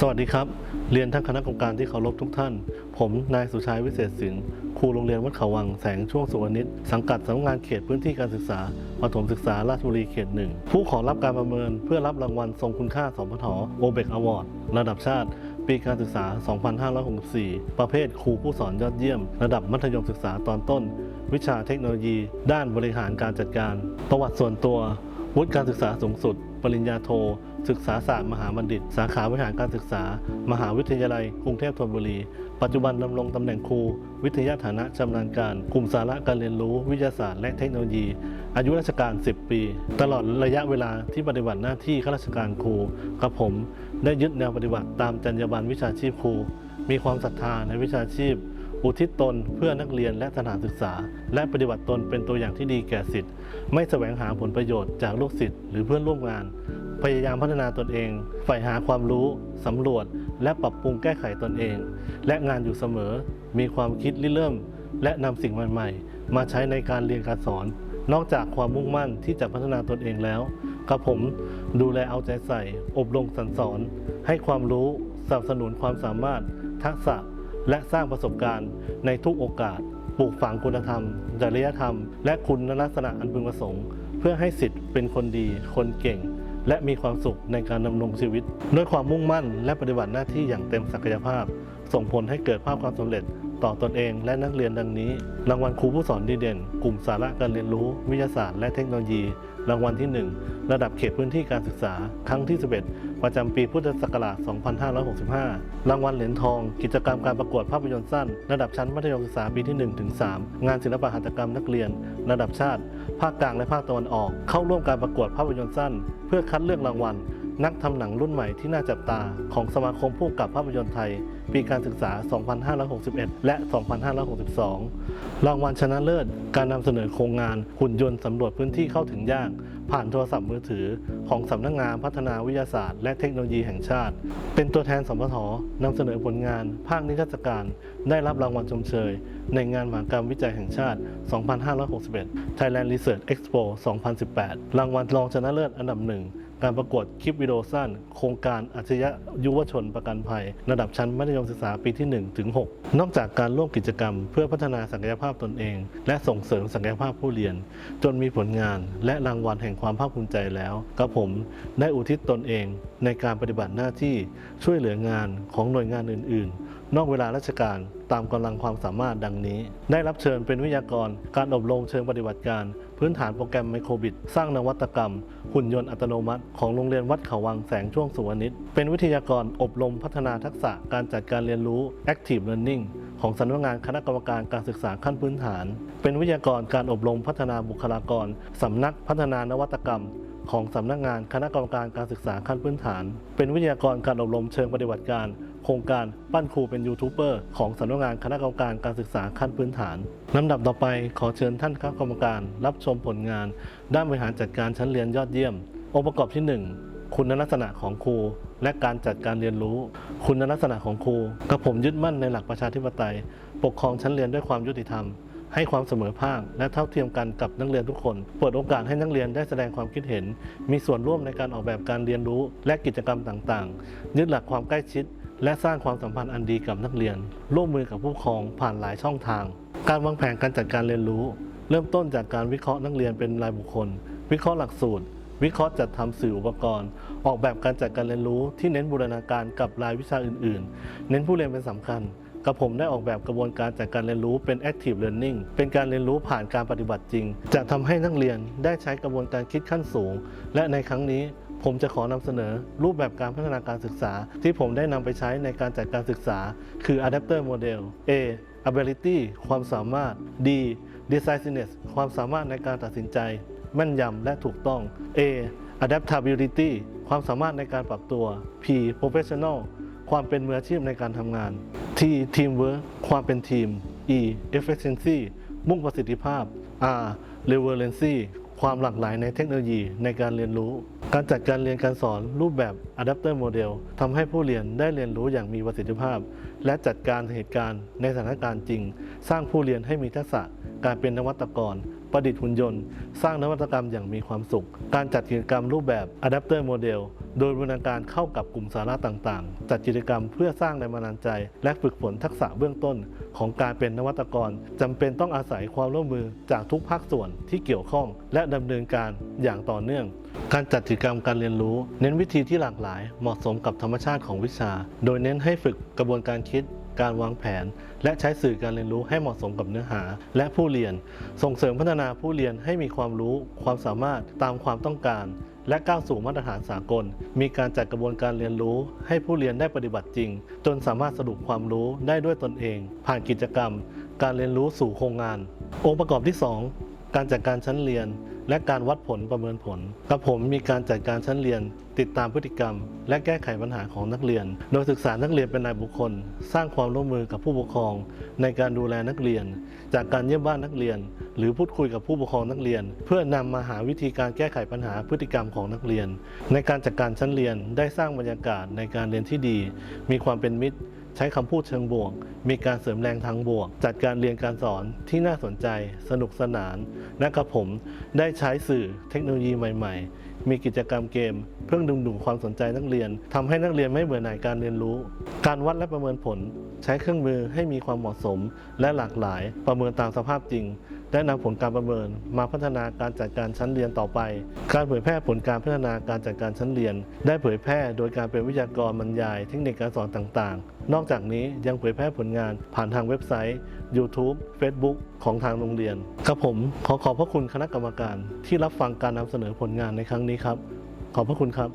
สวัสดีครับ เรียนท่านคณะกรรมการที่เคารพทุกท่าน ผมนายสุชัยวิเศษสิงห์ครูโรงเรียนวัดเขาวังแสงช่วงสุวรรณิตสังกัดสำนักงานเขตพื้นที่การศึกษาประถมศึกษาราชบุรีเขตหนึ่งผู้ขอรับการประเมินเพื่อรับรางวัลทรงคุณค่าสพทโอเบกอวอร์ดระดับชาติ ปีการศึกษา 2564 ประเภทครูผู้สอนยอดเยี่ยม ระดับมัธยมศึกษาตอนต้น วิชาเทคโนโลยี ด้านบริหารการจัดการ ประวัติส่วนตัววุฒิการศึกษาสูงสุด ปริญญาโท ศึกษาศาสตร์มหาบัณฑิต สาขาบริหารการศึกษา มหาวิทยาลัย กรุงเทพธนบุรี ปัจจุบันดำรงตำแหน่งครู วิทยาฐานะชำนาญการ กลุ่มสาระการเรียนรู้วิทยาศาสตร์และเทคโนโลยี อายุราชการ 10 ปี ตลอดระยะเวลาที่ปฏิบัติหน้าที่ข้าราชการครูกับผม ได้ยึดแนวปฏิบัติตามจรรยาบรรณวิชาชีพครู มีความศรัทธาในวิชาชีพอุทิศตนเพื่อนักเรียนและสถานศึกษา และปฏิบัติตนเป็นตัวอย่างที่ดีแก่สิทธิ์ไม่แสวงหาผลประโยชน์จากลูกศิษย์หรือเพื่อนร่วมงาน พยายามพัฒนาตนเอง ใฝ่หาความรู้ สำรวจ และปรับปรุงแก้ไขตนเอง และงานอยู่เสมอ มีความคิดริเริ่ม และนำสิ่งใหม่ๆ มาใช้ในการเรียนการสอน นอกจากความมุ่งมั่นที่จะพัฒนาตนเองแล้วกับผมดูแลเอาใจใส่ อบรมสั่งสอน ให้ความรู้สนับสนุนความสามารถ ทักษะ และสร้างประสบการณ์ในทุกโอกาสปลูกฝังคุณธรรม จริยธรรม และคุณลักษณะอันพึงประสงค์ เพื่อให้สิทธิ์เป็นคนดี คนเก่ง และมีความสุขในการดำรงชีวิต ด้วยความมุ่งมั่นและปฏิบัติหน้าที่อย่างเต็มศักยภาพ ส่งผลให้เกิดภาพความสำเร็จ ต่อตนเองและนักเรียนดังนี้ รางวัลครูผู้สอนดีเด่น กลุ่มสาระการเรียนรู้ วิทยาศาสตร์และเทคโนโลยี รางวัลที่ 1 ระดับเขตพื้นที่การศึกษา ครั้งที่ 11 ประจำปีพุทธศักราช 2565 รางวัลเหรียญทอง กิจกรรมการประกวดภาพยนตร์สั้น ระดับชั้นมัธยมศึกษาปีที่1ถึง3งานศิลปหัตถกรรมนักเรียน ระดับชาติ ภาคกลางและภาคตะวันออก เข้าร่วมการประกวดภาพยนตร์สั้น เพื่อคัดเลือกรางวัล นักทำหนังรุ่นใหม่ที่น่าจับตา ของสมาคมผู้กำกับภาพยนตร์ไทย ปีการศึกษา 2561 และ 2562 รางวัลชนะเลิศ การนำเสนอโครงงานหุ่นยนต์สำรวจพื้นที่เข้าถึงยาก ผ่านโทรศัพท์มือถือ ของสำนักงานพัฒนาวิทยาศาสตร์ และเทคโนโลยีแห่งชาติ เป็นตัวแทนสมทนำเสนอผลงาน ภาคนิทรรศการ ได้รับรางวัลชมเชย ในงานมหกรรมวิจัยแห่งชาติ 2561 Thailand Research Expo 2018 รางวัลรองชนะเลิศอันดับหนึ่ง การประกวดคลิปวิดีโอสั้น โครงการอัจฉริยะยุวชนประกันภัย ระดับชั้นมัธยมศึกษาปีที่1ถึง6นอกจากการร่วมกิจกรรม เพื่อพัฒนาศักยภาพตนเอง และส่งเสริมศักยภาพผู้เรียน จนมีผลงานและรางวัลแห่งความภาคภูมิใจแล้วกับผมได้อุทิศตนเองในการปฏิบัติหน้าที่ช่วยเหลืองานของหน่วยงานอื่น ๆ นอกเวลาราชการตามกำลังความสามารถดังนี้ ได้รับเชิญเป็นวิทยากรการอบรมเชิงปฏิบัติการ พื้นฐานโปรแกรมไมโครบิตสร้างนวัตกรรม หุ่นยนต์อัตโนมัติ ของโรงเรียนวัดเขาวังแสงช่วงสุวรรณิตเป็นวิทยากรอบรมพัฒนาทักษะการจัดการเรียนรู้ Active Learning ของสำนักงานคณะกรรมการการศึกษาขั้นพื้นฐาน เป็นวิทยากรการอบรมพัฒนาบุคลากรสำนักพัฒนานวัตกรรมของสำนักงานคณะกรรมการการศึกษาขั้นพื้นฐาน เป็นวิทยากรการอบรมเชิงปฏิบัติการ โครงการปั้นครูเป็นยูทูบเบอร์ของสำนักงานคณะกรรมการการศึกษาขั้นพื้นฐานลำดับต่อไปขอเชิญท่านคณะกรรมการ รับชมผลงาน ด้านบริหารจัดการชั้นเรียนยอดเยี่ยม องค์ประกอบที่ 1 คุณลักษณะของครู และการจัดการเรียนรู้ คุณลักษณะของครูกับผมยึดมั่นในหลักประชาธิปไตย ปกครองชั้นเรียนด้วยความยุติธรรมให้ความเสมอภาคและเท่าเทียมกันกับนักเรียนทุกคน เปิดโอกาสให้นักเรียนได้แสดงความคิดเห็น มีส่วนร่วมในการออกแบบการเรียนรู้และกิจกรรมต่างๆ ยึดหลักความใกล้ชิด และสร้างความสัมพันธ์อันดีกับนักเรียน ร่วมมือกับผู้ปกครองผ่านหลายช่องทาง การวางแผนการจัดการเรียนรู้ เริ่มต้นจากการวิเคราะห์นักเรียนเป็นรายบุคคล วิเคราะห์หลักสูตร วิเคราะห์จัดทำสื่ออุปกรณ์ ออกแบบการจัดการเรียนรู้ที่เน้นบูรณาการกับรายวิชาอื่น ๆ เน้นผู้เรียนเป็นสำคัญกับผมได้ออกแบบกระบวนการจัดการเรียนรู้เป็น active learning เป็นการเรียนรู้ผ่านการปฏิบัติจริง จะทำให้นักเรียนได้ใช้กระบวนการคิดขั้นสูง และในครั้งนี้ ผมจะขอนำเสนอรูปแบบการพัฒนาการศึกษา ที่ผมได้นำไปใช้ในการจัดการศึกษา คือ adapter model A ability ความสามารถ D decisiveness ความสามารถในการตัดสินใจ แม่นยำและถูกต้อง A adaptability ความสามารถในการปรับตัว P professional ความเป็นมืออาชีพในการทำงาน T teamwork ความเป็นทีม E efficiency มุ่งประสิทธิภาพ R relevancy ความหลากหลายในเทคโนโลยีในการเรียนรู้ การจัดการเรียนการสอนรูปแบบ Adapter Model ทำให้ผู้เรียนได้เรียนรู้อย่างมีประสิทธิภาพ และจัดการเหตุการณ์ในสถานการณ์จริง สร้างผู้เรียนให้มีทักษะการเป็นนวัตกร ประดิษฐ์หุ่นยนต์ สร้างนวัตกรรมอย่างมีความสุข การจัดกิจกรรมรูปแบบ Adapter Model โดยบูรณาการเข้ากับกลุ่มสาระต่างๆ จัดกิจกรรมเพื่อสร้างแรงบันดาลใจ และฝึกฝนทักษะเบื้องต้น ของการเป็นนวัตกรจำเป็นต้องอาศัยความร่วมมือจากทุกภาคส่วนที่เกี่ยวข้อง และดำเนินการอย่างต่อเนื่อง การจัดกิจกรรมการเรียนรู้ เน้นวิธีที่หลากหลาย เหมาะสมกับธรรมชาติของวิชา โดยเน้นให้ฝึกกระบวนการคิด การวางแผน และใช้สื่อการเรียนรู้ให้เหมาะสมกับเนื้อหา และผู้เรียน ส่งเสริมพัฒนาผู้เรียนให้มีความรู้ ความสามารถตามความต้องการ และก้าวสู่มาตรฐานสากล มีการจัดกระบวนการเรียนรู้ ให้ผู้เรียนได้ปฏิบัติจริง จนสามารถสรุปความรู้ได้ด้วยตนเอง ผ่านกิจกรรม การเรียนรู้สู่โครงงาน องค์ประกอบที่ 2 การจัดการชั้นเรียน และการวัดผลประเมินผล กับผมมีการจัดการชั้นเรียน ติดตามพฤติกรรม และแก้ไขปัญหาของนักเรียน โดยศึกษานักเรียนเป็นรายบุคคล สร้างความร่วมมือกับผู้ปกครอง ในการดูแลนักเรียน จากการเยี่ยมบ้านนักเรียน หรือพูดคุยกับผู้ปกครองนักเรียน เพื่อนำมาหาวิธีการแก้ไขปัญหาพฤติกรรมของนักเรียน ในการจัดการชั้นเรียนได้สร้างบรรยากาศในการเรียนที่ดี มีความเป็นมิตร ใช้คำพูดเชิงบวก มีการเสริมแรงทางบวก จัดการเรียนการสอนที่น่าสนใจ สนุกสนานและกับผมได้ใช้สื่อเทคโนโลยีใหม่ ๆ มีกิจกรรมเกม เพื่อดึงดูดความสนใจนักเรียนทำให้นักเรียนไม่เบื่อหน่ายการเรียนรู้ การวัดและประเมินผล ใช้เครื่องมือให้มีความเหมาะสม และหลากหลายประเมินตามสภาพจริง และนำผลการประเมินมาพัฒนาการจัดการชั้นเรียนต่อไป การเผยแพร่ผลการพัฒนาการจัดการชั้นเรียน ได้เผยแพร่โดยการเป็นวิทยากรบรรยายเทคนิคการสอนต่างๆ นอกจากนี้ยังเผยแพร่ผลงานผ่านทางเว็บไซต์ YouTube Facebook ของทางโรงเรียนกับผมขอขอบพระคุณคณะกรรมการที่รับฟังการนำเสนอผลงานในครั้งนี้ครับ ขอบพระคุณครับ